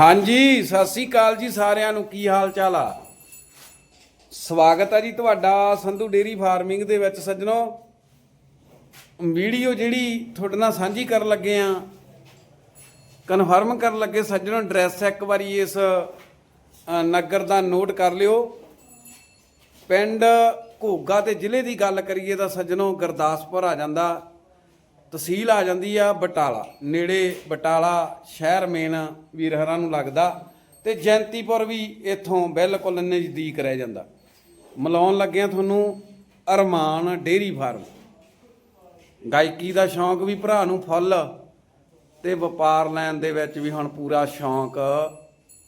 ਹਾਂਜੀ, ਸਤਿ ਸ੍ਰੀ ਅਕਾਲ ਜੀ ਸਾਰਿਆਂ ਨੂੰ। ਕੀ ਹਾਲ ਚਾਲ ਆ? ਸਵਾਗਤ ਆ ਜੀ ਤੁਹਾਡਾ ਸੰਧੂ ਡੇਰੀ ਫਾਰਮਿੰਗ ਦੇ ਵਿੱਚ ਸੱਜਣੋ। ਵੀਡੀਓ ਜਿਹੜੀ ਤੁਹਾਡੇ ਨਾਲ ਸਾਂਝੀ ਕਰਨ ਲੱਗੇ ਆ, ਕਨਫਰਮ ਕਰਨ ਲੱਗੇ ਸੱਜਣੋ, ਐਡਰੈਸ ਇੱਕ ਵਾਰੀ ਇਸ ਨਗਰ ਦਾ ਨੋਟ ਕਰ ਲਿਓ। ਪਿੰਡ ਘੋਗਾ ਤੇ ਜ਼ਿਲ੍ਹੇ ਦੀ ਗੱਲ ਕਰੀਏ ਤਾਂ ਸੱਜਣੋ ਗੁਰਦਾਸਪੁਰ ਆ ਜਾਂਦਾ। ਤਹਿਸੀਲ ਆ ਜਾਂਦੀ ਆ ਬਟਾਲਾ। ਨੇੜੇ ਬਟਾਲਾ ਸ਼ਹਿਰ ਮੇਨ ਵੀਰਹਰਾਂ ਨੂੰ ਲੱਗਦਾ ਤੇ ਜੈਂਤੀਪੁਰ ਵੀ ਇੱਥੋਂ ਬਿਲਕੁਲ ਨਜ਼ਦੀਕ ਰਹਿ ਜਾਂਦਾ। ਮਿਲਾਉਣ ਲੱਗਿਆ ਤੁਹਾਨੂੰ ਅਰਮਾਨ ਡੇਰੀ ਫਾਰਮ। ਗਾਇਕੀ ਦਾ ਸ਼ੌਂਕ ਵੀ ਭਰਾ ਨੂੰ ਫੁੱਲ ਤੇ ਵਪਾਰ ਲੈਣ ਦੇ ਵਿੱਚ ਵੀ ਹੁਣ ਪੂਰਾ ਸ਼ੌਂਕ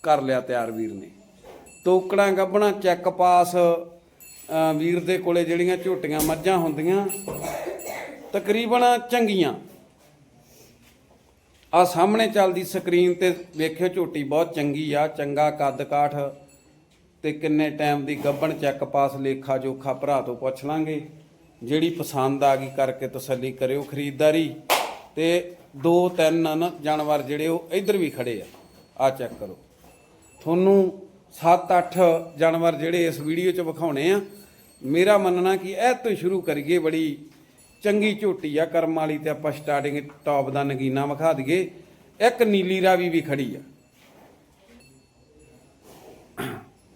ਕਰ ਲਿਆ ਤਿਆਰ ਵੀਰ ਨੇ। ਤੋਕੜਾਂ ਗੱਬਣਾ ਚੈੱਕ ਪਾਸ ਵੀਰ ਦੇ ਕੋਲੇ ਜਿਹੜੀਆਂ ਝੋਟੀਆਂ ਮੱਝਾਂ ਹੁੰਦੀਆਂ ਤਕਰੀਬਨ ਚੰਗੀਆਂ। ਆ ਸਾਹਮਣੇ ਚੱਲਦੀ ਸਕਰੀਨ ਤੇ ਵੇਖਿਓ ਝੋਟੀ ਬਹੁਤ ਚੰਗੀ ਆ, ਚੰਗਾ ਕੱਦ ਕਾਠ ਤੇ ਕਿੰਨੇ ਟਾਈਮ ਦੀ ਗੱਬਣ ਚੈੱਕ ਪਾਸ ਲੇਖਾ ਜੋਖਾ ਭਰਾ ਤੋਂ ਪੁੱਛ ਲਾਂਗੇ। ਜਿਹੜੀ ਪਸੰਦ ਆ ਗਈ ਕਰਕੇ ਤਸੱਲੀ ਕਰਿਓ ਖਰੀਦਦਾਰੀ ਤੇ ਦੋ ਤਿੰਨ ਨਾ ਜਾਨਵਰ ਜਿਹੜੇ ਉਹ ਇੱਧਰ ਵੀ ਖੜੇ ਆ। ਆ ਚੈੱਕ ਕਰੋ। ਤੁਹਾਨੂੰ 7-8 ਜਾਨਵਰ ਜਿਹੜੇ ਇਸ ਵੀਡੀਓ 'ਚ ਵਿਖਾਉਣੇ ਆ। ਮੇਰਾ ਮੰਨਣਾ ਕਿ ਇਹ ਤੋਂ ਸ਼ੁਰੂ ਕਰੀਏ ਬੜੀ ਚੰਗੀ ਝੋਟੀ ਆ ਕਰਮ ਵਾਲੀ ਤੇ ਆਪਾਂ ਸਟਾਰਟਿੰਗ ਟੌਪ ਦਾ ਨਗੀਨਾ ਵਿਖਾ ਦਈਏ। ਇੱਕ ਨੀਲੀ ਰਾਵੀ ਵੀ ਖੜੀ ਆ।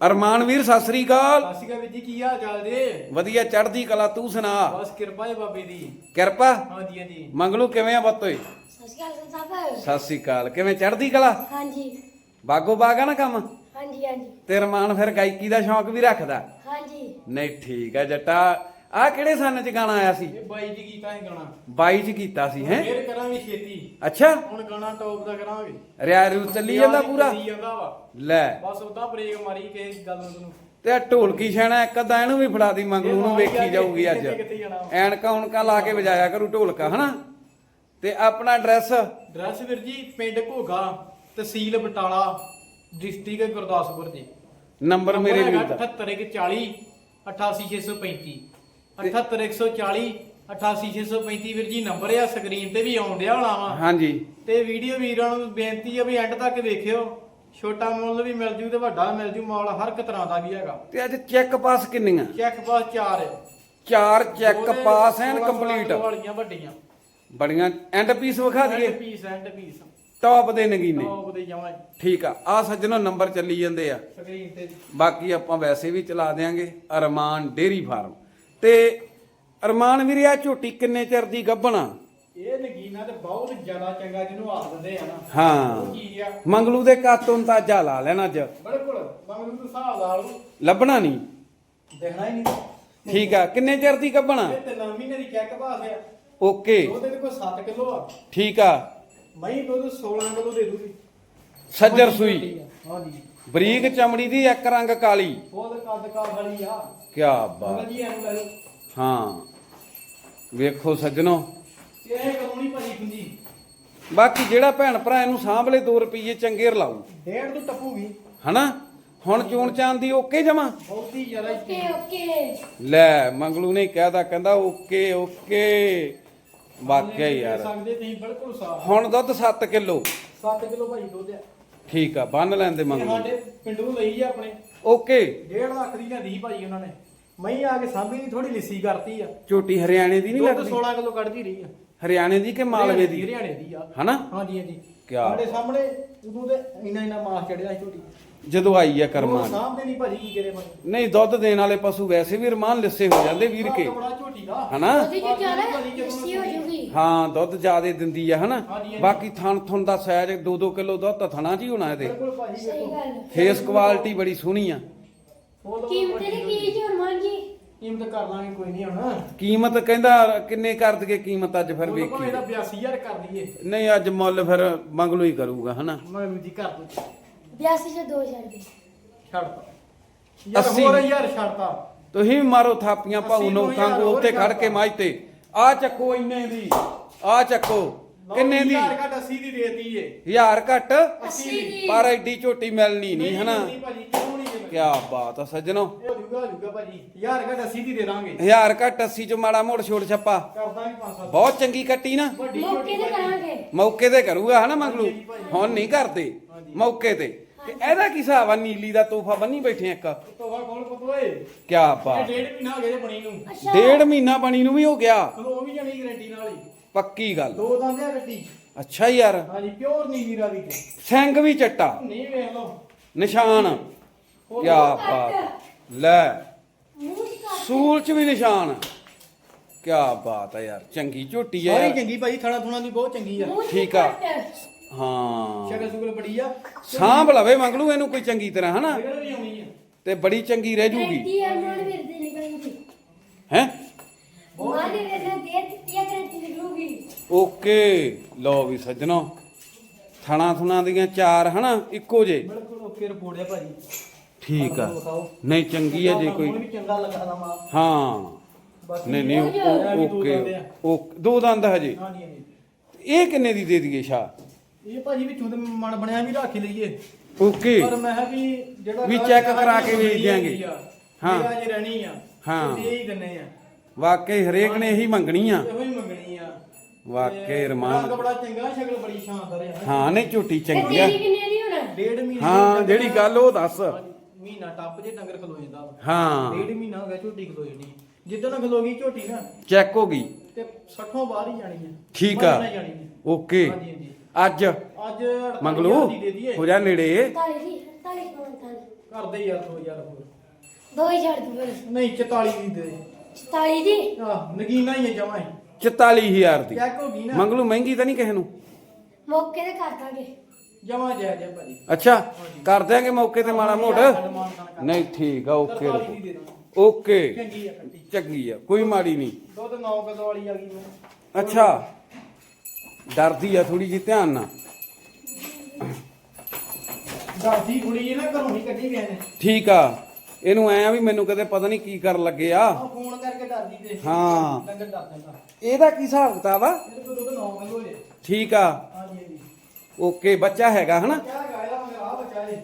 ਅਰਮਾਨ ਵੀਰ ਸਤਿ ਸ੍ਰੀ ਅਕਾਲ। ਸਤਿ ਸ਼੍ਰੀ ਅਕਾਲ ਵੀਰ ਜੀ ਕੀ ਹਾਲ ਚਾਲ ਜੇ? ਵਧੀਆ ਚੜ੍ਹਦੀ ਕਲਾ ਤੂੰ ਸੁਣਾ। ਬਸ ਕਿਰਪਾ ਹੈ ਬਾਬੇ ਦੀ। ਕਿਰਪਾ? ਹਾਂਜੀ ਹਾਂਜੀ। ਮੰਗਲੂ ਕਿਵੇਂ ਆ ਬੱਤੋਏ ਸਤਿ ਸ਼੍ਰੀ ਅਕਾਲ ਸਾਹਿਬ। ਸਤਿ ਸ੍ਰੀ ਅਕਾਲ। ਕਿਵੇਂ ਚੜ੍ਹਦੀ ਕਲਾ? ਹਾਂਜੀ। ਬਾਗੋ ਬਾਗਾ ਨਾ ਕੰਮ? ਹਾਂਜੀ ਹਾਂਜੀ। ਤੇ ਰਮਾਨ ਫਿਰ ਗਾਇਕੀ ਦਾ ਸ਼ੌਂਕ ਵੀ ਰੱਖਦਾ? ਹਾਂਜੀ। ਨਹੀਂ ਠੀਕ ਹੈ ਜੱਟਾ। ਆ ਕਿਹੜੇ ਸੰਨ ਚ ਗਾਣਾ ਆਇਆ ਸੀ? ਇਹ ਬਾਈ ਜੀ ਕੀਤਾ ਹੈ ਗਾਣਾ 22 ਚ ਕੀਤਾ ਸੀ ਹੈ? ਫੇਰ ਕਰਾਂਗੇ ਛੇਤੀ। ਅੱਛਾ। ਹੁਣ ਗਾਣਾ ਟੌਪ ਦਾ ਕਰਾਂਗੇ। ਰਿਆ ਰੂ ਚੱਲੀ ਜਾਂਦਾ ਪੂਰਾ? ਚੱਲੀ ਜਾਂਦਾ ਵਾ। ਲੈ। ਬਸ ਉਦਾਂ ਬ੍ਰੇਕ ਮਾਰੀ ਕੇ ਗੱਲ ਨੂੰ ਤੈਨੂੰ ਤੇ ਆ ਢੋਲਕੀ ਛੈਣਾ ਇੱਕ ਅੱਧਾ ਇਹਨੂੰ ਵੀ ਫੜਾ ਦੀ ਮੰਗਲੂ ਨੂੰ ਵੇਖੀ ਜਾਊਗੀ ਅੱਜ। ਕਿੱਥੇ ਜਾਣਾ? ਐਨਕਾਂ ਉਣਕਾਂ ਲਾ ਕੇ ਵਜਾਇਆ ਕਰੂ ਢੋਲਕਾ ਹਨਾ? ਤੇ ਆਪਣਾ ਐਡਰੈਸ ਡਰੈਸ ਵੀਰ ਜੀ ਪਿੰਡ ਘੋਗਾ ਤਹਿਸੀਲ ਬਟਾਲਾ ਡਿਸਟ੍ਰਿਕਟ ਗੁਰਦਾਸਪੁਰ ਜੀ ਨੰਬਰ ਮੇਰੇ ਵੀਰ ਦਾ। 78140 88635 78140 88635 ਵੀਰ ਜੀ ਨੰਬਰ ਆ ਸਕਰੀਨ ਤੇ ਵੀ ਆਉਣ ਡਿਆ ਹੋਣਾ ਵਾ। ਹਾਂਜੀ। ਤੇ ਵੀਡੀਓ ਵੀਰਾਂ ਨੂੰ ਬੇਨਤੀ ਆ ਵੀ ਐਂਡ ਤੱਕ ਵੇਖਿਓ ਛੋਟਾ ਮੁੱਲ ਵੀ ਮਿਲ ਜੂ ਤੇ ਵੱਡਾ ਮਿਲ ਜੂ ਮਾਲ ਹਰ ਇੱਕ ਤਰ੍ਹਾਂ ਦਾ ਵੀ ਹੈਗਾ। ਤੇ ਅੱਜ ਚੈੱਕ ਪਾਸ ਕਿੰਨੀਆਂ? ਚੈੱਕ ਪਾਸ 4 ਹੈ ਚਾਰ ਚੈੱਕ ਪਾਸ ਐਨ 16 ਕੰਪਲੀਟ ਵਾਲੀਆਂ ਵੱਡੀਆਂ। ਬੜੀਆਂ। ਐਂਡ ਪੀਸ ਵਿਖਾ ਦਈਏ? End piece end piece top ਦੇ ਨਗੀਨੇ। ਟੌਪ ਦੇ ਜਮਾਂ ਠੀਕ ਆ। ਆ ਸੱਜਣੋ ਨੰਬਰ ਚੱਲੀ ਜਾਂਦੇ ਆ। ਸਕਰੀਨ ਤੇ ਬਾਕੀ ਆਪਾਂ ਵੈਸੇ ਵੀ ਚਲਾ ਦੇਾਂਗੇ ਅਰਮਾਨ ਡੇਰੀ ਫਾਰਮ। ਤੇ ਅਰਮਾਨ ਵੀਰੇ ਆ ਝੋਟੀ ਕਿੰਨੇ ਚਿਰ ਦੀ ਗੱਭਣਾ ਇਹ ਨਗੀਨਾ ਤੇ ਬਹੁਤ ਜ਼ਿਆਦਾ ਚੰਗਾ ਜਿਹਨੂੰ ਆਖ ਦਿੰਦੇ ਆ ਨਾ। ਹਾਂ। ਚੀਜ਼ ਆ। ਮੰਗਲੂ ਦੇ ਕਾਤੋਂ ਤਾਂ ਜਾ ਲਾ ਲੈਣਾ ਅੱਜ। ਬਿਲਕੁਲ ਮੰਗਲੂ ਨੂੰ ਹਿਸਾਬ ਲਾ ਲਓ। ਲੱਭਣਾ ਨਹੀਂ? ਦੇਖਣਾ ਹੀ ਨਹੀਂ। ਠੀਕ ਆ ਕਿੰਨੇ ਚਿਰ ਦੀ ਗੱਭਣਾ ਇਹ ਤਿੰਨ ਮਹੀਨੇ ਦੀ ਚੈੱਕ ਪਾਸ ਆ। ਓਕੇ। ਉਹਦੇ ਕੋਈ 7 ਕਿਲੋ ਆ। ਠੀਕ ਆ। ਮਹੀਂ ਦੁੱਧ 16 ਕਿਲੋ ਦੇ ਦੂਗੀ। ਸੱਜਰ ਸੂਈ। ਹਾਂਜੀ। ਬਰੀਕ ਚਮੜੀ ਦੀ ਇੱਕ ਰੰਗ ਕਾਲੀ। ਬਹੁਤ ਕੱਦ ਕਾ ਵਾਲੀ ਆ। ਕੀ ਬਾਤ। ਲੈ ਹਾਂ। ਵੇਖੋ ਸੱਜਣੋ। ਇਹ ਕਲੋਨੀ ਭਾਜੀ ਖੁੰਜੀ ਬਾਕੀ ਜਿਹੜਾ ਭੈਣ ਭਰਾ ਇਹਨੂੰ ਸਾਂਭਲੇ 2 ਰੁਪਏ ਚੰਗੇ ਰਲਾਊ ਡੇਢ ਤੋਂ ਟੱਪੂਗੀ। ਹਨਾ? ਹੁਣ ਚੂਣ ਚਾਂਦ ਦੀ ਓਕੇ ਜਮਾ? ਬਹੁਤੀ ਜ਼ਿਆਦਾ ਓਕੇ ਓਕੇ। ਲੈ ਮੰਗਲੂ ਨੇ ਕਹਿਦਾ ਕਹਿੰਦਾ ਓਕੇ ਓਕੇ। ਵਾਕਿਆ ਯਾਰ। ਸਕਦੇ ਤੁਸੀਂ ਬਿਲਕੁਲ ਸਾਫ਼। ਹੁਣ ਦੁੱਧ 7 ਕਿਲੋ। 7 ਕਿਲੋ ਭਾਜੀ ਦੁੱਧ ਆ। ਠੀਕ ਆ ਬੰਨ ਲੈਂਦੇ ਇਹ ਮੰਗਲੂ ਸਾਡੇ ਪਿੰਡੋਂ ਲਈ ਆ ਆਪਣੇ। ਓਕੇ। 1.5 ਲੱਖ ਦੀ ਲਿਆਂਦੀ ਸੀ ਭਾਜੀ ਉਹਨਾਂ ਨੇ। ਮਹੀਂ ਆ ਕੇ ਸਾਂਭੀ ਦੀ ਥੋੜੀ ਲਿੱਸੀ ਕਰਤੀ ਆ। ਝੋਟੀ ਹਰਿਆਣੇ ਦੀ ਨਹੀਂ ਦੁੱਧ ਲੱਗਦੀ? 16 ਕਿਲੋ ਕੱਢਦੀ ਰਹੀ ਆ। ਹਰਿਆਣੇ ਦੀ ਕਿ ਮਾਲਵੇ ਦੀ? ਹਰਿਆਣੇ ਦੀ ਆ। ਹਨਾ? ਹਾਂਜੀ ਹਾਂਜੀ। ਕਿਆ? ਸਾਡੇ ਸਾਹਮਣੇ ਉਦੋਂ ਤੇ ਇੰਨਾ ਇੰਨਾ ਮਾਸ ਚੜਿਆ ਸੀ ਝੋਟੀ। ਜਦੋਂ ਆਈ ਆ ਉਹ ਕਰਮਾਂ ਸਾਂਭਦੇ ਨਹੀਂ ਭਾਜੀ ਕੀ ਕਰੇ ਭਾਜੀ। ਨਹੀਂ ਦੁੱਧ ਦੇਣ ਵਾਲੇ ਪਸ਼ੂ ਵੈਸੇ ਵੀ ਰਮਾਨ ਲਿੱਸੇ ਹੋ ਜਾਂਦੇ ਵੀਰ ਕੇ। ਬੜਾ ਝੋਟੀ ਦਾ। ਹਨਾ? ਉਹਦੀ ਜੋ ਜ਼ਿਆਦਾ ਲੱਸੀ ਹੋ ਜੂਗੀ ਹਾਂ ਦੁੱਧ ਜ਼ਿਆਦੇ ਦਿੰਦੀ ਆ ਹਨਾ। ਬਾਕੀ ਥਣ ਥਣ ਦਾ ਸਾਈਜ਼ 2-2 ਕਿਲੋ ਦੁੱਧ ਤਾਂ ਥਣਾ ਹੀ ਹੋਣਾ ਇਹਦੇ। ਬਿਲਕੁਲ ਭਾਜੀ ਸਹੀ ਵੇਖੋ ਗੱਲ। ਫੇਸ ਕੁਆਲਿਟੀ ਬੜੀ ਸੋਹਣੀ ਆ। ਕੀਮਤ ਦੀ ਕੀ ਜੀ ਹਰਮਾਨ ਜੀ? ਕੀਮਤ ਕਰ ਲਾਂਗੇ ਕੋਈ ਨਹੀਂ ਹੁਣ। ਕੀਮਤ ਕਹਿੰਦਾ ਕਿੰਨੇ ਕਰ ਦਗੇ ਕੀਮਤ ਅੱਜ ਫਿਰ ਉਹ ਭਾਵੇਂ ਵੇਖੀ ਦਾ 82000 ਕਰ ਦਈਏ ਨਹੀਂ ਅੱਜ ਮੁੱਲ ਫਿਰ ਮੰਗਲੂ ਹੀ ਕਰੂਗਾ ਹਨਾ? ਮੈਂ ਜੀ ਕਰ ਦੂੰ 82 ਚ 2000 ਦੀ। ਯਾਰ ਅੱਸੀ। ਹੋਰ ਯਾਰ ਛੱਡਤਾ ਤੁਸੀਂ ਵੀ ਮਾਰੋ ਥਾਪੀਆਂ ਭਾਊ ਅੱਸੀ ਨੂੰ ਨੋਕਾਂ ਹਜ਼ਾਰ ਕੋ ਉੱਤੇ ਖੜ ਕੇ ਮਾਝ ਤੇ ਆ ਚੱਕੋ ਇੰਨੇ ਦੀ ਆ ਚੱਕੋ। ਕਿੰਨੇ ਦੀ? ਯਾਰ ਘਟ 80 ਦੀ ਦੇਤੀ ਏ ਹਜ਼ਾਰ ਘੱਟ? 80 ਦੀ। ਪਰ ਐਡੀ ਝੋਟੀ ਮਿਲਣੀ ਨਹੀਂ ਹਨਾ? ਨਹੀਂ ਭਾਜੀ ਕਿਉਂ ਨਹੀਂ ਕੀ ਬਾਤ ਆ ਸੱਜਣੋ। ਇਹ ਹੋ ਜੂਗਾ ਹੋ ਜੂਗਾ ਭਾਜੀ। ਯਾਰ ਘਟ 80 ਦੀ ਦੇ ਦਾਂਗੇ। ਹਜ਼ਾਰ ਘੱਟ 80 ਚ ਮਾੜਾ ਮੋੜ ਛੋੜ ਛੱਪਾ। ਕਰ ਦਾਂਗੇ 500 ਬਹੁਤ ਚੰਗੀ ਕੱਟੀ ਨਾ। ਮੌਕੇ ਤੇ। ਕਰਾਂਗੇ। ਮੌਕੇ ਤੇ ਕਰੂਗਾ ਹਨਾ ਮੰਗਲੂ ਹੁਣ ਨਹੀਂ ਕਰਦੇ। ਮੌਕੇ ਤੇ। ਤੇ ਇਹਦਾ ਕੀ ਹਿਸਾਬ ਆ? ਨੀਲੀ ਦਾ ਤੋਹਫਾ ਬੰਨੀ ਬੈਠੇ ਇੱਕ। ਤੋਵਾ ਕੋਲ ਪਤੋਏ ਕੀ ਇਹ ਬਾਤ ਡੇਢ ਮਹੀਨਾ ਹੋ ਗਿਆ ਜੇ ਬਣੀ ਨੂੰ। ਡੇਢ ਮਹੀਨਾ ਬਣੀ ਨੂੰ ਵੀ ਹੋ ਗਿਆ। ਚਲੋ ਉਹ ਵੀ ਜਾਣੀ ਗਰੰਟੀ ਨਾਲ ਹੀ। ਪੱਕੀ ਗੱਲ। ਦੋ ਦੰਦ ਆ ਗੱਡੀ। ਅੱਛਾ ਯਾਰ। ਹਾਂਜੀ ਪਿਓਰ ਨੀਲੀ ਰਾਵੀ ਤੇ ਸਿੰਘ ਵੀ ਚੱਟਾ। ਨਹੀਂ ਵੇਖ ਲਓ। ਨਿਸ਼ਾਨ। ਕੀ ਬਾਤ। ਲੈ। ਸੂਲ ਚ ਵੀ ਨਿਸ਼ਾਨ। ਕੀ ਬਾਤ ਹੈ ਯਾਰ। ਚੰਗੀ ਝੋਟੀ ਹੈ ਸਾਰੀ ਯਾਰ। ਚੰਗੀ ਭਾਈ ਥਣਾ ਥੁਣਾ ਦੀ ਬਹੁਤ ਚੰਗੀ ਆ। ਠੀਕ ਆ। ਹਾਂ। ਸ਼ਕਲ ਸੁਕਲ ਬੜੀ ਆ। ਸਾਂਭ ਲਵੇ ਮੰਗਲੂ ਇਹਨੂੰ ਕੋਈ ਚੰਗੀ ਤਰ੍ਹਾਂ ਹਨਾ? ਸ਼ਕਲ ਵੀ ਆਉਣੀ ਆ। ਤੇ ਬੜੀ ਚੰਗੀ ਰਹਿ ਜੂਗੀ। ਅਰਮਾਨ ਹੈ? ਮਾਂ ਦੇ ਵੇਲੇ ਦੇ ਦਿੱਤੀ ਗਰੰਟੀ ਨਿਕਲੂਗੀ। ਓਕੇ। ਲਓ ਵੀ ਸੱਜਣੋ ਥਣਾ ਥੁਣਾ ਦੀਆਂ ਚਾਰ ਹਨਾ? ਇੱਕੋ ਜੇ। ਬਿਲਕੁਲ ਓਕੇ ਰਿਪੋਰਟ ਆ ਭਾਜੀ। ਠੀਕ ਆ। ਨਹੀਂ ਚੰਗੀ ਹੈ ਜੇ ਕੋਈ। ਹੁਣ ਵੀ ਚੰਗਾ ਲੱਗਾ ਦਾ ਮਾ ਹਾਂ ਨਹੀਂ ਨਹੀਂ ਓ- ਦੋ ਓਕੇ ਦੰਦ ਆ। ਓਕੇ ਦੋ ਦੰਦ ਹਜੇ। ਹਾਂਜੀ ਹਾਂਜੀ। ਇਹ ਕਿੰਨੇ ਦੀ ਦੇ ਦਈਏ ਸ਼ਾ ਇਹ ਭਾਜੀ ਵਿੱਚੋਂ ਤੇ ਮਨ ਬਣਿਆ ਵੀ ਰੱਖ ਹੀ ਲਈਏ। ਓਕੇ। ਪਰ ਮੈਂ ਕਿਹਾ ਵੀ ਜਿਹੜਾ ਵੀ check ਆ, ਕਰਾ ਕੇ ਵੇਚ ਦਿਆਂਗੇ। ਆ, ਹਾਂ। ਜਿਹੜਾ ਜੇ ਰਹਿਣੀ ਆ ਹਾਂ। ਤੇ ਦੇ ਹੀ ਦਿੰਨੇ ਆ। ਵਾਕਈ ਹਰੇਕ ਨੇ ਇਹੀ ਮੰਗਣੀ ਆ। ਇਹੋ ਹੀ ਮੰਗਣੀ ਆ। ਵਾਕਈ ਰਮਾਨ। ਬੜਾ ਚੰਗਾ ਸ਼ਕਲ ਬੜੀ ਸ਼ਾਨਦਾਰ ਆ। ਹਾਂ ਨਹੀਂ ਝੂਟੀ ਤੇ ਚੰਗੀ ਆ। ਤੇਰੀ ਕਿੰਨੇ ਦੀ ਹੋਣਾ? ਡੇਢ ਮਹੀਨੇ ਹਾਂ ਜਿਹੜੀ ਗੱਲ ਉਹ ਦੱਸ। ਮਹੀਨਾ ਟੱਪ ਜੇ ਡੰਗਰ ਖਲੋ ਜਾਂਦਾ ਵਾ। ਹਾਂ। ਡੇਢ ਮਹੀਨਾ ਹੋ ਗਿਆ ਝੋਟੀ ਖਲੋ ਜਾਣੀ। ਜਿੱਦਣ ਖਲੋ ਗਈ ਝੋਟੀ ਨਾ ਚੈੱਕ ਹੋ ਗਈ। ਤੇ 60ੋਂ ਬਾਹਰ ਹੀ ਜਾਣੀ ਹੈ ਠੀਕ ਆ। ਜਾਣੀ ਹੈ ਓਕੇ। ਹਾਂਜੀ ਹਾਂਜੀ। ਅੱਜ। ਅੱਜ 48 ਮੰਗਲੂ ਹੋ ਜਾ ਨੇੜੇ। 48 ਦੀ 48 ਕੌਣ ਕਰਦੇ ਯਾਰ 2000 ਹੋਰ। 2000 ਦੀ ਬੋਲ ਨਹੀਂ 44 ਦੀ ਦੇ। 47 ਦੀ? ਆਹ ਨਗੀਨਾ ਹੀ ਹੈ ਜਮਾ ਹੀ। 44000 ਦੀ। ਚੈੱਕ ਹੋ ਗਈ ਨਾ। ਮੰਗਲੂ ਮਹਿੰਗੀ ਤਾਂ ਨਹੀਂ ਕਿਸੇ ਨੂੰ? ਮੌਕੇ ਤੇ ਕਰ ਦਾਂਗੇ। ਜਮਾ ਜੈ ਜੈ ਭਾਜੀ। ਅੱਛਾ ਕਰ ਦਿਆਂਗੇ ਮੌਕੇ ਤੇ ਮਾੜਾ ਮੋਟ। ਨਹੀਂ ਠੀਕ ਆ ਓਕੇ 43 ਦੀ ਦੇ ਦਾਂ ਓਕੇ। ਚੰਗੀ ਆ ਕੱਟੀ ਚੰਗੀ ਆ ਕੋਈ ਮਾੜੀ ਨਹੀਂ। ਦੁੱਧ 9 ਕਿਲੋ ਵਾਲੀ ਆ ਗਈ ਮੈਂ ਅੱਛਾ। ਡਰਦੀ ਆ ਥੋੜੀ ਜਿਹੀ ਧਿਆਨ ਨਾਲ। ਦਾਦੀ ਕੁੜੀ ਜੀ ਨਾ ਘਰੋਂ ਨਹੀਂ ਕੱਢੀ ਗਏ ਨੇ। ਠੀਕ ਆ। ਇਹਨੂੰ ਐ ਆ ਵੀ ਮੈਨੂੰ ਕਦੇ ਪਤਾ ਨਹੀਂ ਕੀ ਕਰਨ ਲੱਗੇ ਆ। ਆਹ ਫੋਨ ਕਰਕੇ ਡਰਦੀ ਤੇ। ਹਾਂ। ਇਹਦਾ ਕੀ ਹਿਸਾਬ ਕਿਤਾਬ ਆ? ਇਹਦੇ ਕੋਲ ਦੁੱਧ 9 ਕਿਲੋ ਜੇ ਠੀਕ ਆ। ਹਾਂਜੀ ਹਾਂਜੀ। ਓਕੇ ਬੱਚਾ ਹੈਗਾ ਹਨਾ? ਕਿਆ ਗਾਇਆ ਮਗਰ ਆ ਬੱਚਾ ਜੇ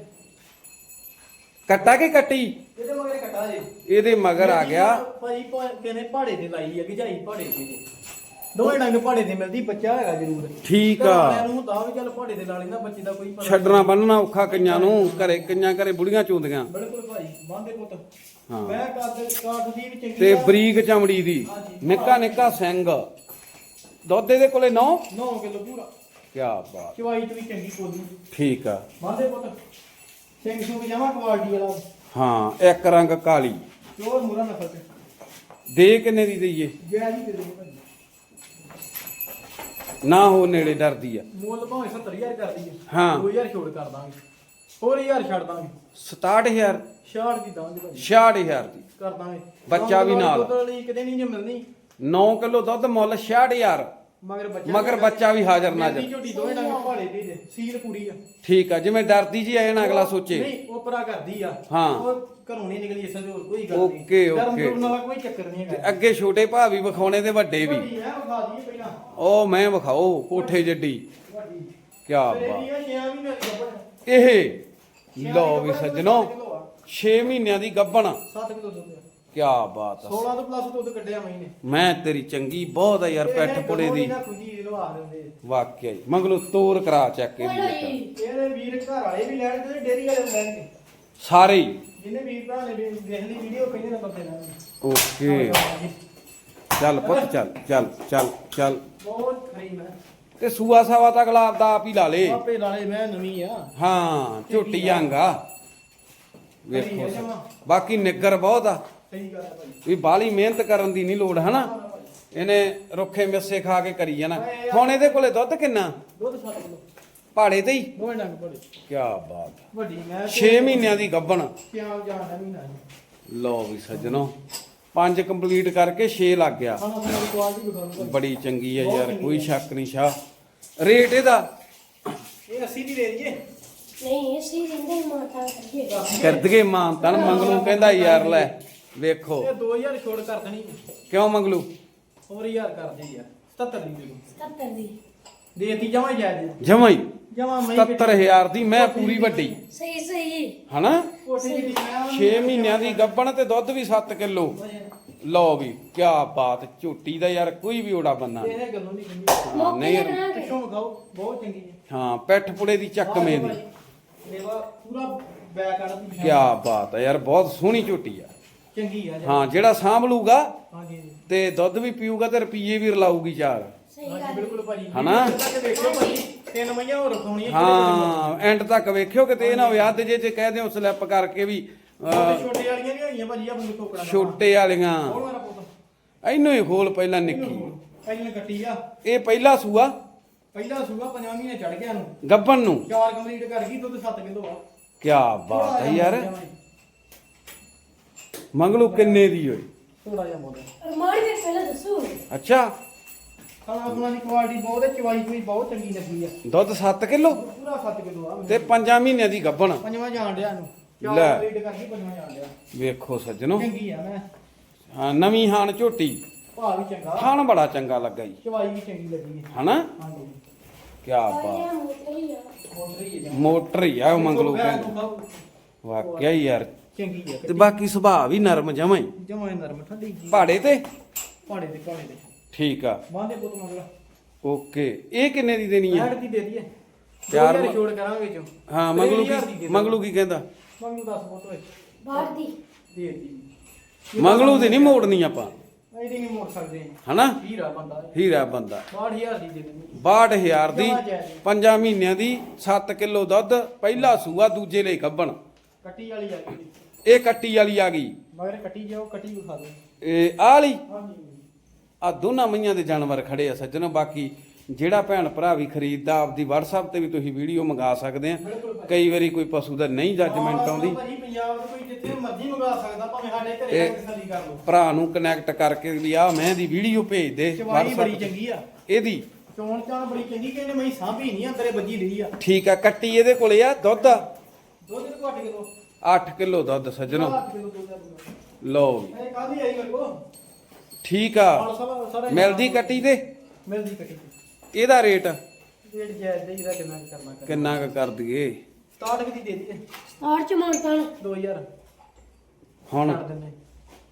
ਕੱਟਾ ਕੇ ਕੱਟੀ? ਇਹਦੇ ਮਗਰ ਕੱਟਾ ਜੇ। ਇਹਦੇ ਮਗਰ ਆ ਗਿਆ। ਭਾਈ ਕਹਿੰਦੇ ਪਹਾੜੇ ਤੇ ਲਾਈ ਆ ਗਜਾਈ ਪਹਾੜੇ ਤੇ। ਜੇ। ਦੋਵੇਂ ਡੰਗ ਪਹਾੜੇ ਤੇ ਮਿਲਦੀ ਬੱਚਾ ਹੈਗਾ ਜ਼ਰੂਰ। ਠੀਕ ਆ। ਘਰ ਵਾਲਿਆਂ ਨੂੰ ਤਾਂ ਵੀ ਚੱਲ ਪਹਾੜੇ ਤੇ ਲਾ ਲੈਂਦਾ ਬੱਚੇ ਦਾ ਕੋਈ ਪਤਾ ਛੱਡਣਾ ਬੰਨਣਾ ਔਖਾ ਕਈਆਂ ਨੂੰ ਘਰੇ ਕਈਆਂ ਘਰੇ ਬੁੜੀਆਂ ਚੁੰਦੀਆਂ। ਬਿਲਕੁਲ ਭਾਈ ਬਾਂਦੇ ਪੁੱਤ। ਹਾਂ। ਮੈਂ ਕਾਦ ਕਾਦ ਦੀ ਵੀ ਚੰਗੀ ਤੇ ਆ। ਬਰੀਕ ਚਮੜੀ ਦੀ ਨਿੱਕਾ ਨਿੱਕਾ ਸਿੰਘ ਦੁੱਧ ਇਹਦੇ ਕੋਲੇ 9 ਨੌ ਕਿਲੋ ਪੂਰਾ। ਕੀ ਬਾਤ। ਚਵਾਈ ਤੇ ਵੀ ਚੰਗੀ ਕੋਲੀ ਠੀਕ ਆ। ਬਾਂਦੇ ਪੁੱਤ। ਸਿੰਘ ਸੁਖ ਜਾਵਾ ਕੁਆਲਿਟੀ ਵਾਲਾ। ਹਾਂ ਇੱਕ ਰੰਗ ਕਾਲੀ। ਪਿਓਰ ਮੂਰਾ ਤੇ ਦੇ ਕਿੰਨੇ ਦੀ ਦਈਏ? ਜੈ ਜੀ ਦੇ ਦੇ ਭਾਈ ਨਾ ਹੋ ਨੇੜੇ ਡਰਦੀ ਆ। ਮੁੱਲ ਭਾਵੇਂ 70000 ਕਰਦੀ ਹੈ। ਹਾਂ। 2000 ਛੋੜ ਕਰ ਦਾਂਗੇ। ਹੋਰ 1000 ਛੱਡ ਦਾਂਗੇ। 67000 ਛਾੜ ਦੀ ਦਾਂਗੇ ਭਾਈ 66000 ਦੀ। ਕਰ ਦਾਂਗੇ। ਬੱਚਾ ਵੀ ਨਾਲ। ਦੁੱਧ ਵਾਲੀ ਕਿਤੇ ਨਹੀਂ ਜੇ ਮਿਲਣੀ। 9 ਕਿਲੋ ਦੁੱਧ ਮੁੱਲ 66000 ਮਗਰ ਬੱਚਾ ਮਗਰ ਬੱਚਾ ਵੀ ਹਾਜ਼ਰ ਨਾਜ਼ਰ ਝੋਟੀ ਦੋਵੇਂ ਡੰਗ ਭਾੜੇ ਦੇ ਦੇ ਸੀਲ ਪੂਰੀ ਆ। ਠੀਕ ਆ ਜਿਵੇਂ ਡਰਦੀ ਜੀ ਆਏ ਨਾ ਅਗਲਾ ਸੋਚੇ। ਨਹੀਂ ਉਹ ਪਰਾ ਕਰਦੀ ਆ। ਹਾਂ। ਉਹ ਘਰੋਂ ਨਹੀਂ ਨਿਕਲੀ ਇਸ ਹੋਰ ਕੋਈ ਗੱਲ ਨਹੀਂ। ਓਕੇ, ਡਰਨ ਓਕੇ। ਡਰਨ ਵਾਲਾ ਕੋਈ ਚੱਕਰ ਨਹੀਂ ਤੇ ਹੈਗਾ ਅੱਗੇ ਛੋਟੇ ਭਾ ਵੀ ਵਿਖਾਉਣੇ ਤੇ ਵੱਡੇ ਵੀ। ਵੱਡੀ ਹੈ ਵਿਖਾ ਦਈਏ ਪਹਿਲਾਂ। ਉਹ ਮੈਂ ਵਿਖਾਓ ਕੋਠੇ ਜੱਡੀ। ਵੱਡੀ। ਕੀ ਤੇ ਬਾਤ। ਇਹਦੀ ਆ 6 ਮਹੀਨੇ ਦੀ ਗੱਭਣ। ਇਹ ਲਓ ਵੀ ਸੱਜਣੋ 6 ਮਹੀਨਿਆਂ ਦੀ ਗੱਬਣ 7 ਕਿਲੋ ਦੁੱਧ ਆ। ਕੀ ਬਾਤ ਆ। 16 ਤੋਂ ਪਲੱਸ ਦੁੱਧ ਕੱਢਿਆ ਮਹੀਨੇ ਮੈਂ ਤੇਰੀ ਚੰਗੀ ਬਹੁਤ ਆ ਯਾਰ ਪੈਠ ਪੁੜੇ ਦੀ। ਖੁੰਦੀ ਲਵਾ ਦਿੰਦੇ। ਵਾਕਿਆ ਹੀ ਮੰਗਲੋ ਤੋਰ ਕਰਾ ਚੱਕ ਇਹਦੀ ਜੀ ਇਹਦੇ ਵੀਰ ਘਰ ਵਾਲੇ ਵੀ ਲੈਣ ਤੇ ਡੇਰੀ ਵਾਲੇ ਵੀ ਲੈਣਗੇ। ਸਾਰੇ ਹੀ। ਜਿਹਨੇ ਵੀਰ ਭਰਾ ਨੇ ਵੀ ਦੇਖ ਲਈ ਵੀਡੀਓ ਪਹਿਲੇ ਨੰਬਰ ਤੇ ਲੈਣਗੇ ਓਕੇ। ਚੱਲ ਪੁੱਤ ਚੱਲ ਚੱਲ ਚੱਲ ਚੱਲ। ਬਹੁਤ ਖਰੀ ਮੈਂ ਤੇ ਸੂਆ ਸਾਵਾ ਤਾਂ ਗੁਲਾਬ ਦਾ ਆਪ ਹੀ ਲਾ ਲੇ। ਆਪੇ ਲਾਲੇ ਮੈਂ ਨਵੀਂ ਆ। ਹਾਂ ਝੋਟੀ ਆਂਗਾ ਵੇਖੋ। ਬਾਕੀ ਨਿੱਗਰ ਬਹੁਤ ਆ। ਸਹੀ ਗੱਲ ਹੈ ਭਾਈ। ਵੀ ਬਾਹਲੀ ਮਿਹਨਤ ਕਰਨ ਦੀ ਨਹੀਂ ਲੋੜ ਹਨਾ? ਇਹਨੇ ਰੁੱਖੇ ਮਿੱਸੇ ਖਾ ਕੇ ਕਰੀ ਜਾਣਾ। ਹੁਣ ਇਹਦੇ ਕੋਲੇ ਦੁੱਧ ਕਿੰਨਾ? ਦੁੱਧ 7 ਕਿਲੋ। ਪਹਾੜੇ ਤੇ ਹੀ? ਦੋਵੇਂ ਡੰਗ ਬੜੇ ਕੀ ਬਾਤ। ਵੱਡੀ ਮੈਂ 6 ਮਹੀਨਿਆਂ ਦੀ ਗੱਬਣ ਕਿਆ ਜਾਣਾ ਮਹੀਨਾ ਲਓ ਵੀ ਸੱਜਣੋ ਪੰਜ ਕੰਪਲੀਟ ਕਰਕੇ 6 ਲੱਗ ਗਿਆ। ਬੜੀ ਚੰਗੀ ਹੈ ਯਾਰ ਕੋਈ ਸ਼ੱਕ ਨਹੀਂ ਸ਼ਾਹ। ਰੇਟ ਇਹਦਾ? ਇਹ 80 ਦੀ ਦੇ ਦਈਏ। ਨਹੀਂ ਅਸੀਂ ਜਿੰਦੇ ਮਾਤਾ ਕਰੀਏ ਕਰ ਦਗੇ ਮਾਂ ਤਨ ਮੰਗਲੂ ਕਹਿੰਦਾ ਯਾਰ ਲੈ। ਵੇਖੋ। ਇਹ 2000 ਛੋੜ ਕਰ ਦੇਣੀ ਕਿਉਂ ਮੰਗਲੂ? ਹੋਰ 1000 ਕਰ ਦੇ ਯਾਰ 77 ਦੀ ਦੇ ਦੂੰ 77 ਦੀ। ਦੇਤੀ ਜਮਾ ਜਾਇਜ਼ ਜਮਾਂ ਹੀ? ਜਮਾ ਮੈਂ 77000 ਦੀ ਮੈਂ ਪੂਰੀ ਵੱਡੀ। ਸਹੀ ਸਹੀ। ਹਨਾ? ਕੋਠੀ ਦੀ ਮੈਂ 6 ਮਹੀਨਿਆਂ ਦੀ ਗੱਬਣ ਤੇ ਦੁੱਧ ਵੀ 7 ਕਿਲੋ। ਲਓ ਵੀ ਕੀ ਬਾਤ ਝੋਟੀ ਦਾ ਯਾਰ ਕੋਈ ਵੀ ਓੜਾ ਬੰਨਾ ਇਹ ਗੱਲੋਂ ਨਹੀਂ ਕਹਿੰਦੀ ਹਾਂ, ਨਹੀਂ। ਮੌਕੇ ਤੇ ਪਿੱਛੋਂ ਵਿਖਾਓ ਬਹੁਤ ਚੰਗੀ ਹੈ ਹਾਂ ਪੈਠ ਪੁੜੇ ਦੀ ਚੱਕਵੇਂ ਦੀ। ਲੇਵਾ ਪੂਰਾ ਬੈਕ ਆੜ ਦੀ ਕੀ ਬਾਤ ਹੈ ਯਾਰ ਬਹੁਤ ਸੋਹਣੀ ਝੋਟੀ ਆ। ਚੰਗੀ ਆ ਜੀ। ਹਾਂ ਜਿਹੜਾ ਸਾਂਭ ਲੂਗਾ ਹਾਂਜੀ। ਜੀ ਤੇ ਦੁੱਧ ਵੀ ਪੀਊਗਾ ਤੇ ਰੁਪਈਏ ਵੀ ਰਲਾਊਗੀ ਚਾਰ। ਸਹੀ ਹਾਂਜੀ ਗੱਲ ਬਿਲਕੁਲ ਭਾਜੀ। ਹਨਾ? ਵੀਡੀਓ ਤੱਕ ਦੇਖਿਓ ਭਾਜੀ ਤਿੰਨ ਮਈਆਂ ਹੋਰ ਰਖਾਉਣੀਆਂ ਹਾਂ ਐਂਡ ਤੱਕ ਵੇਖਿਓ ਕਿਤੇ ਇਹ ਨਾ ਹੋਵੇ ਅੱਧ ਜੇ ਜੇ ਕਹਿ ਦਿਓ ਸਲਿੱਪ ਕਰਕੇ ਵੀ ਅਹ, ਛੋਟੇ ਵਾਲੀਆਂ ਨਹੀਂ ਹੋਈਆਂ ਭਾਜੀ ਆਪਣੀ ਟੋਕੜਾ ਛੋਟੇ ਵਾਲੀਆਂ। ਹੋਰ ਮੇਰਾ ਪੁੱਤ। ਇਹਨੂੰ ਹੀ ਖੋਲ ਪਹਿਲਾਂ ਨਿੱਕੀ। ਪਹਿਲਾਂ ਕੱਟੀ ਆ। ਇਹ ਪਹਿਲਾ ਸੂਆ? ਪਹਿਲਾ ਸੂਆ ਪੰਜਾਂ ਮਹੀਨੇ ਚੜ ਗਿਆ ਨੂੰ ਗੱਬਨ ਨੂੰ? ਚਾਰ ਕੰਪਲੀਟ ਕਰ ਗਈ ਦੁੱਧ 7 ਕਿਲੋ ਆ। ਕੀ ਬਾਤ ਹੈ ਯਾਰ। ਮੰਗਲੂ ਕਿੰਨੇ ਦੀ ਹੋਈ? ਥੋੜਾ ਜਿਹਾ ਮੁੱਲ ਰਮਾਨ ਵੀ ਪਹਿਲਾਂ ਦੱਸੋ। ਅੱਛਾ। ਖਾਣਾ ਖੁਣਾ ਦੀ ਕੁਆਲਿਟੀ ਬਹੁਤ ਹੈ ਚਵਾਈ ਕੋਈ ਬਹੁਤ ਚੰਗੀ ਲੱਗੀ ਆ। ਦੁੱਧ 7 ਕਿਲੋ? ਪੂਰਾ 7 ਕਿਲੋ ਆ ਤੇ 5 ਮਹੀਨਿਆਂ ਦੀ ਗੱਬਣ ਪੰਜਵਾਂ ਜਾਣ ਡਿਆ ਨੂੰ ਲੈ। ਚਾਰ ਕੰਪਲੀਟ ਕਰ ਗਈ ਪੰਜਵਾਂ ਜਾਣ ਡਿਆ। ਵੇਖੋ ਸੱਜਣੋ। ਚੰਗੀ ਆ ਮੈਂ। ਹਾਂ ਨਵੀਂ ਹਾਨ ਝੋਟੀ। ਭਾਅ ਵੀ ਚੰਗਾ। ਥਾਣ ਬੜਾ ਚੰਗਾ ਲੱਗਾ ਜੀ। ਚਵਾਈ ਵੀ ਚੰਗੀ ਲੱਗੀ ਹੈ ਹਨਾ? ਹਾਂਜੀ। ਕੀ ਬਾਤ। ਮੋਟਰੀ ਆ। ਮੋਟਰ ਹੀ ਹੈ ਮੋਟਰ ਹੀ ਆ ਉਹ ਮੰਗਲੂ ਕਹਿੰਦੇ ਵਾਕਿਆ ਹੀ ਯਾਰ ਚੰਗੀ ਹੈ ਤੇ ਬਾਕੀ ਸੁਭਾਅ ਵੀ ਨਰਮ ਜਮਾਂ ਹੀ। ਜਮਾ ਨਰਮ ਠੰਡੀ ਜੀ। ਪਹਾੜੇ ਤੇ? ਪਾੜੇ ਦੇ ਪਾੜੇ ਦੇ ਠੀਕ ਆ। ਬਾਂਦੇ ਪੁੱਤ ਮਗਲਾ ਓਕੇ। ਇਹ ਕਿੰਨੇ ਦੀ ਦੇਣੀ ਆ? ਐਡ ਦੀ ਦੇ ਦਈਏ ਚਾਰ ਛੋੜ ਕਰਾਂਗੇ ਵਿੱਚੋਂ। ਹਾਂ ਮੰਗਲੂ ਕੀ ਮੰਗਲੂ ਕੀ ਕਹਿੰਦਾ? ਮੰਗਲੂ 10 ਪੁੱਤ ਹੋਏ ਬਾਹਰ ਦੀ। ਦੇ ਦੀ ਮੰਗਲੂ ਦੀ ਨਹੀਂ ਮੋੜਨੀ ਆਪਾਂ। ਇਹਦੀ ਨਹੀਂ ਮੋੜ ਸਕਦੇ। ਹਨਾ? ਹੀਰਾ ਬੰਦਾ। ਹੀਰਾ ਬੰਦਾ। 62000 ਦੀ ਦੇ ਦੇਣੀ 62000 ਦੀ ਜਮਾਂ ਜਾਇਜ਼। ਪੰਜਾਂ ਮਹੀਨਿਆਂ ਦੀ 7 ਕਿਲੋ ਦੁੱਧ ਪਹਿਲਾ ਸੂਆ ਦੂਜੇ ਲਈ ਗੱਬਣ ਕੱਟੀ ਵਾਲੀ ਆ ਗਈ ਇਹ ਕੱਟੀ ਵਾਲੀ ਆ ਗਈ। ਮਗਰ ਕੱਟੀ ਜਾਓ ਕੱਟੀ ਵਿਖਾ ਦਿਓ। ਇਹ ਵਾਲੀ? ਹਾਂਜੀ। ਆ ਦੋਨਾਂ ਮਈਆਂ ਦੇ ਜਾਨਵਰ ਖੜੇ ਆ ਸੱਜਣੋ ਬਾਕੀ ਜਿਹੜਾ ਭੈਣ ਭਰਾ ਵੀ ਖਰੀਦਦਾ ਆਪਦੀ WhatsApp ਤੇ ਵੀ ਤੁਸੀਂ ਵੀਡੀਓ ਮੰਗਾ ਸਕਦੇ ਆ। ਕਈ ਵਾਰੀ ਕੋਈ ਪਸ਼ੂ ਦਾ ਨਹੀਂ ਜੱਜਮੈਂਟ ਆਉਂਦੀ। ਭਾਜੀ ਪੰਜਾਬ ਤੋਂ ਕੋਈ ਜਿੱਥੇ ਮਰਜ਼ੀ ਮੰਗਾ ਸਕਦਾ ਭਾਵੇਂ ਸਾਡੇ ਘਰੇ ਇਹ- ਆ ਕੇ ਤਸੱਲੀ ਕਰ ਲਓ। ਭਰਾ ਨੂੰ ਕਨੈਕਟ ਕਰਕੇ ਵੀ ਆ ਮੈਂ ਦੀ ਵੀਡੀਓ ਭੇਜ ਦੇ ਚਵਾਈ WhatsApp ਬੜੀ ਤੇ। ਚੰਗੀ ਆ। ਇਹਦੀ? ਚੋਣ ਚਾਣ ਬੜੀ ਚੰਗੀ ਕਹਿੰਦੇ ਮੈਂ ਸਾਂਭੀ ਨਹੀਂ ਅੰਦਰੇ ਵੱਜੀ ਰਹੀ ਆ। ਠੀਕ ਆ ਕੱਟੀ ਇਹਦੇ ਕੋਲੇ ਆ ਦੁੱਧ? ਦੁੱਧ ਘੱਟ ਕਿਲੋ 8 ਕਿਲੋ ਦੁੱਧ ਸੱਜਣੋ 8 ਕਿਲੋ ਦੁੱਧ ਆ ਕਿਲੋ। ਲਓ ਵੀ। ਇਹ ਕਾਹਦੀ ਆਈ ਮੇਰੇ ਕੋ ਠੀਕ ਆ। ਮਿਲਦੀ ਕੱਟੀ ਤੇ? ਮਿਲਦੀ ਕੱਟੀ ਇਹਦਾ ਰੇਟ? ਰੇਟ ਜਾਇਜ਼ ਦੇ ਇਹਦਾ ਕਿੰਨਾ ਕੁ ਕਰਨਾ ਕਰ ਕਿੰਨਾ ਕੁ ਕਰ ਦਈਏ? 67 ਦੀ ਦੇ ਦਈਏ। ਸਟਾਰ ਚ ਮਾਨਤਾਨ 2000 ਹੁਣ? ਕਰ ਦਿੰਦੇ।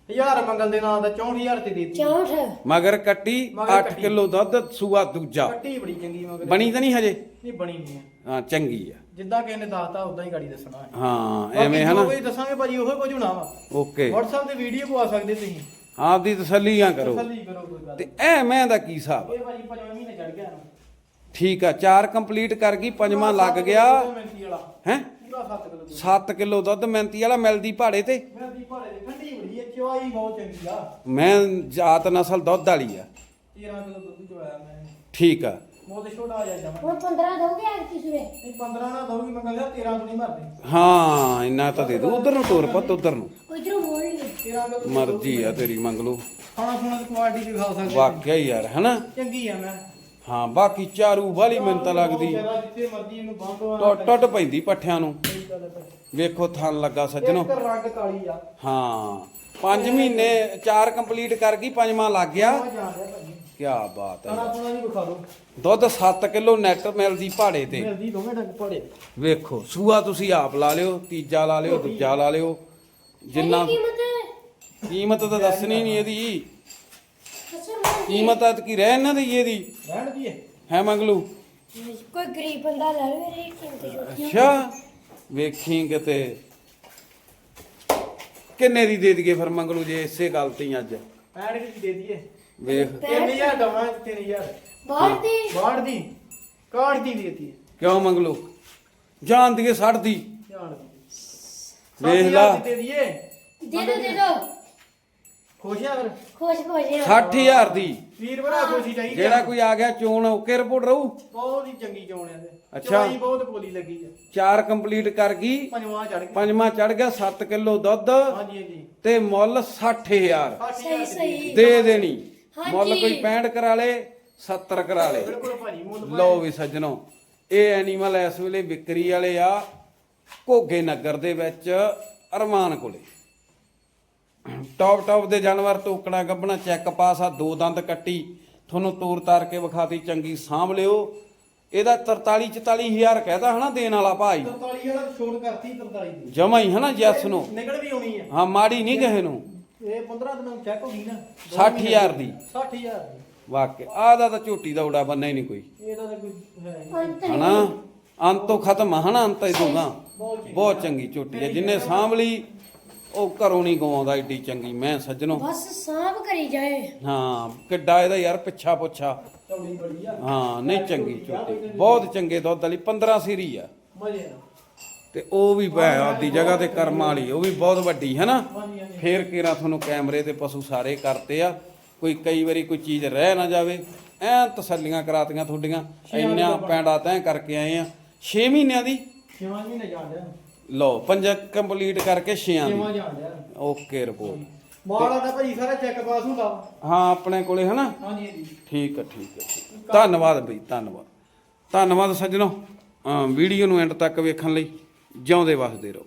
1000 ਮੰਗਲ ਦੇ ਨਾਂ ਦਾ 64000 ਤੇ ਦੇ ਦਈਏ। 64 ਮਗਰ ਕੱਟੀ ਮਗਰ 8 ਕੱਟੀ। ਕਿਲੋ ਦੁੱਧ ਸੂਆ ਦੂਜਾ। ਕੱਟੀ ਬੜੀ ਚੰਗੀ ਮਗਰ। ਬਣੀ ਤਾਂ ਨਹੀਂ ਹਜੇ? ਨਹੀਂ ਬਣੀ ਨਹੀਂ ਆ। ਹਾਂ ਚੰਗੀ ਆ। ਜਿੱਦਾਂ ਕਿਸੇ ਨੇ ਦੱਸਤਾ ਉਦਾਂ ਹੀ ਗਾੜੀ ਦੱਸਣਾ ਹੈ। ਹਾਂ ਐਵੇਂ ਹਨਾ ਕੋਈ ਦੱਸਾਂਗੇ ਭਾਜੀ ਉਹੋ ਕੁਝ ਹੋਣਾ ਵਾ। ਓਕੇ। WhatsApp ਤੇ ਵੀਡੀਓ ਪਵਾ ਸਕਦੇ ਤੁਸੀਂ। ਆਪਦੀ ਤਸੱਲੀਆਂ ਕਰੋ। ਤਸੱਲੀ ਕਰੋ ਕੋਈ ਗੱਲ ਤੇ ਐ ਮੈਂ ਦਾ ਕੀ ਹਿਸਾਬ? ਇਹ ਭਾਜੀ ਪੰਜਵੇਂ ਮਹੀਨੇ ਚੜ ਗਿਆ ਨਾ ਠੀਕ ਆ ਚਾਰ ਕੰਪਲੀਟ ਕਰ ਗਈ ਪੰਜਵਾਂ ਲੱਗ ਗਿਆ। ਵਾਲਾ। ਹੈ? ਪੂਰਾ 7 ਕਿਲੋ ਦੁੱਧ। 7 ਕਿਲੋ ਦੁੱਧ ਮਿਹਨਤੀ ਵਾਲਾ ਮਿਲਦੀ ਪਹਾੜੇ ਤੇ? ਮਿਹਨਤੀ ਭਾੜੇ ਦੀ ਠੰਡੀ ਬੜੀ ਹੈ ਚਵਾਈ ਬਹੁਤ ਚੰਗੀ ਆ। ਮੈਂ ਜਾਤ ਨਸਲ ਦੁੱਧ ਵਾਲੀ ਆ। 13 ਕਿਲੋ ਦੁੱਧ ਚਵਾਇਆ ਮੈਂ। ਠੀਕ ਆ। ਬਹੁਤ ਛੋਟਾ ਆ ਜਾਂਦਾ ਹੁਣ 15 ਦੋਗੇ ਆ ਕਿਸ ਵੇ ਨਹੀਂ 15 ਨਾ ਦਊਗੀ ਮੈਂ ਕਹਿੰਦਾ 13 ਤੋਂ ਨਹੀਂ ਮਰਦੇ। ਹਾਂ ਇੰਨਾ ਤਾਂ ਦੇ ਦੂ ਉਧਰ ਨੂੰ ਤੋਰ ਪੁੱਤ ਉਧਰ ਨੂੰ। ਉਧਰੋਂ ਮੋੜ ਲਈ। 13 ਕਿਲੋ ਮਰਜ਼ੀ ਆ ਤੇਰੀ ਮੰਗ ਲਓ ਖਾਣਾ ਖੁਣਾ ਦੀ ਕੁਆਲਿਟੀ ਵੀ ਖਾ ਸਕਦੇ ਵਾਕਿਆ ਹੀ ਯਾਰ ਹਨਾ? ਚੰਗੀ ਆ ਮੈਂ। ਹਾਂ ਬਾਕੀ ਚਾਰੂ ਵਾਲੀ ਮੈਨੂੰ ਤਾਂ ਲੱਗਦੀ। ਜ਼ਿਆਦਾ ਜਿੱਥੇ ਮਰਜ਼ੀ ਇਹਨੂੰ ਬੰਦੋ ਟੁੱਟ ਟੁੱਟ ਪੈਂਦੀ ਪੱਠਿਆਂ ਨੂੰ। ਵੇਖੋ ਥਣ ਲੱਗਾ ਸੱਜਣੋ। ਇੱਕ ਰੰਗ ਕਾਲੀ ਆ। ਹਾਂ 5 ਮਹੀਨੇ 4 ਕੰਪਲੀਟ ਕਰ ਗਈ ਪੰਜਵਾਂ ਲੱਗ ਗਿਆ। ਕੀ ਬਾਤ ਹੈ। ਵਿਖਾ ਦਿਓ। ਦੁੱਧ 7 ਕਿਲੋ ਨੈਟ ਮਿਲਦੀ ਪਹਾੜੇ ਤੇ। ਮਿਲਦੀ ਦੋਵੇਂ ਡੰਗ ਪੜੇ ਵੇਖੋ ਸੂਆ ਤੁਸੀਂ ਆਪ ਲਾ ਲਿਓ ਤੀਜਾ ਲਾ ਲਿਓ ਦੂਜਾ ਲਾ ਲਿਓ। ਜਿੰਨਾ ਕੀਮਤ ਕੀਮਤ ਤਾਂ ਦੱਸਣੀ ਨਹੀਂ ਇਹਦੀ। ਕੀਮਤ ਆ ਕੀ ਰਹਿ ਇਹਨਾਂ ਦੀ ਇਹਦੀ। ਰਹਿਣ ਦੀ ਹੈ ਹੈ ਮੰਗਲੂ? ਕੋਈ ਗਰੀਬ ਬੰਦਾ ਲੈ ਲਵੇ ਰੇ ਕੀਮਤ ਛੋਟੀ ਅੱਛਾ ਵੇਖੀ ਕਿਤੇ। ਕਿੰਨੇ ਦੀ ਦੇ ਦਈਏ ਫਿਰ ਮੰਗਲੂ ਜੇ ਇਸੇ ਗੱਲ ਤੇ ਹੀ ਅੱਜ? ਐਡ ਦੀ ਦੇ ਦਈਏ? ਵੇਖ। 3000 ਦਵਾਂ 3000 ਬਾਹਰ ਦੀ ਬਾੜ ਦੀ ਕਾੜ ਦੀ ਦੇਤੀ। ਕਿਉਂ ਮੰਗਲੂ? ਜਾਣ ਦੀਏ ਦੀ। ਜਾਣ ਦੀ। ਵੇਖ ਲਾ। 60,000 ਦੀ ਦੇ ਦਈਏ ਦੇ ਦੋ ਦੇ। ਦੋ ਖੁਸ਼ ਆ ਫਿਰ। ਖੁਸ਼ ਖੁਸ਼ 60000 ਦੀ। ਵੀਰ ਭਰਾ ਖੁਸ਼ੀ ਚਾਹੀਦੀ ਆ। ਜਿਹੜਾ ਕੋਈ ਆ ਗਿਆ ਚੋਣ ਓਕੇ ਰਿਪੋਰਟ ਰਹੂ? ਬਹੁਤ ਹੀ ਚੰਗੀ ਚੋਣ ਆ ਤੇ ਅੱਛਾ। ਚਵਾਈ ਬਹੁਤ ਬੋਲੀ ਲੱਗੀ ਆ। ਚਾਰ ਕੰਪਲੀਟ ਕਰ ਗਈ। ਪੰਜਵਾਂ ਚੜ ਗਿਆ। ਪੰਜਵਾਂ ਚੜ ਗਿਆ 7 ਕਿਲੋ ਦੁੱਧ। ਹਾਂਜੀ ਹਾਂਜੀ। ਤੇ ਮੁੱਲ 60000 ਸਹੀ ਸਹੀ। ਦੇ ਦੇਣੀ। ਮੁੱਲ ਕੋਈ 65 ਕਰਾ ਲੇ 70 ਕਰਾ ਲੇ। ਬਿਲਕੁਲ ਭਾਜੀ ਮੁੱਲ ਲਓ ਵੀ ਸੱਜਣੋ ਇਹ ਐਨੀਮਲ ਇਸ ਵੇਲੇ ਵਿਕਰੀ ਵਾਲੇ ਆ ਘੋਗੇ ਨਗਰ ਦੇ ਵਿੱਚ ਅਰਮਾਨ ਕੋਲੇ। ਟੌਪ ਟੌਪ ਦੇ ਜਾਨਵਰ ਟੋਕੜਾ ਗੱਬਣਾ ਚੈੱਕ ਪਾਸ ਆ ਦੋ ਦੰਦ ਕੱਟੀ। ਤੁਹਾਨੂੰ ਤੋਰ ਤਾਰ ਕੇ ਵਿਖਾਤੀ ਚੰਗੀ ਸਾਂਭ ਲਿਓ। ਇਹਦਾ 43 44000 ਕਹਿਦਾ ਹਨਾ ਦੇਣ ਵਾਲਾ ਭਾਈ। 43 ਵਾਲਾ ਛੋੜ ਕਰਤੀ 43 ਦੀ। ਜਮਾ ਹੀ ਹਨਾ ਜੈਸ ਨੂੰ। ਨਿਕਲ ਵੀ ਆਉਣੀ ਆ। ਹਾਂ ਮਾੜੀ ਨਹੀਂ ਕਿਸੇ ਨੂੰ। ਇਹ 15 ਦਿਨਾਂ ਨੂੰ ਚੈੱਕ ਹੋ ਗਈ ਨਾ। 60000 ਦੀ। 60000 ਦੀ। ਵਾਕਿਆ ਆਹ ਦਾ ਤਾਂ ਝੋਟੀ ਦਾ ਉਡਾ ਬੰਨਾ ਹੀ ਨਹੀਂ ਕੋਈ। ਇਹਦਾ ਤਾਂ ਕੋਈ ਹੈ ਨਹੀਂ। ਅੰਤ ਨਹੀਂ ਹਨਾ? ਅੰਤੋਂ ਖਤਮ ਆ ਹਨਾ? ਅੰਤ ਇਹ ਦੋਗਾ। ਬਹੁਤ ਚੰਗੀ ਝੋਟੀ ਹੈ ਜਿੰਨੇ ਸਾਂਭ ਲਈ ਉਹ ਘਰੋਂ ਨਹੀਂ ਗਵਾਉਂਦਾ ਏਡੀ ਚੰਗੀ ਮੈਂ ਸੱਜਣੋ। ਬਸ ਸਾਂਭ ਕਰੀ ਜਾਏ। ਹਾਂ ਕਿੱਡਾ ਇਹਦਾ ਯਾਰ ਪਿੱਛਾ ਪੁੱਛਾ। ਚੌੜੀ ਬੜੀ ਆ। ਹਾਂ ਨਹੀਂ ਚੰਗੀ ਝੋਟੀ। ਬਹੁਤ ਚੰਗੇ ਦੁੱਧ ਵਾਲੀ 15 ਸੀਰੀ ਆ। ਮਜ਼ੇ ਨਾਲ। ਤੇ ਉਹ ਵੀ ਭੈ ਆਦੀ ਜਗ੍ਹਾ ਤੇ ਕਰਮਾਂ ਵਾਲੀ ਉਹ ਵੀ ਬਹੁਤ ਵੱਡੀ ਹੈ ਨਾ ਫੇਰ ਕੇਰਾ ਤੁਹਾਨੂੰ ਕੈਮਰੇ ਤੇ ਪਸ਼ੂ ਸਾਰੇ ਕਰਤੇ ਆ? ਕੋਈ ਕਈ ਵਾਰੀ ਕੋਈ ਚੀਜ਼ ਰਹਿ ਨਾ ਜਾਵੇ। ਐ ਤਸੱਲੀਆਂ ਕਰਾਤੀਆਂ ਤੁਹਾਡੀਆਂ ਇੰਨਾ ਪੈਂਡਾ ਤੈਂ ਕਰਕੇ ਆਏ ਆ। 6 ਮਹੀਨਿਆਂ ਦੀ? ਛੇਵਾਂ ਮਹੀਨੇ ਜਾਣ ਡਿਆ ਲਓ ਪੰਜ ਕੰਪਲੀਟ ਕਰਕੇ 6ਾਂ ਛੇਵਾਂ ਦੀ ਓਕੇ ਰਿਪੋਰਟ ਮਾਲ ਆਡਾ ਭਾਈ ਸਾਰਾ ਚੈੱਕ ਪਾਸ ਹੁੰਦਾ। ਹਾਂ ਆਪਣੇ ਕੋਲੇ ਹਨਾ? ਹਾਂਜੀ ਹਾਂਜੀ। ਠੀਕ ਹੈ ਠੀਕ ਹੈ। ਧੰਨਵਾਦ ਬਈ ਧੰਨਵਾਦ। ਧੰਨਵਾਦ ਸੱਜਣੋ। ਵੀਡੀਓ ਨੂੰ ਐਂਡ ਤੱਕ ਵੇਖਣ ਲਈ। ਜਿਉਂਦੇ ਵਸਦੇ ਰਹੋ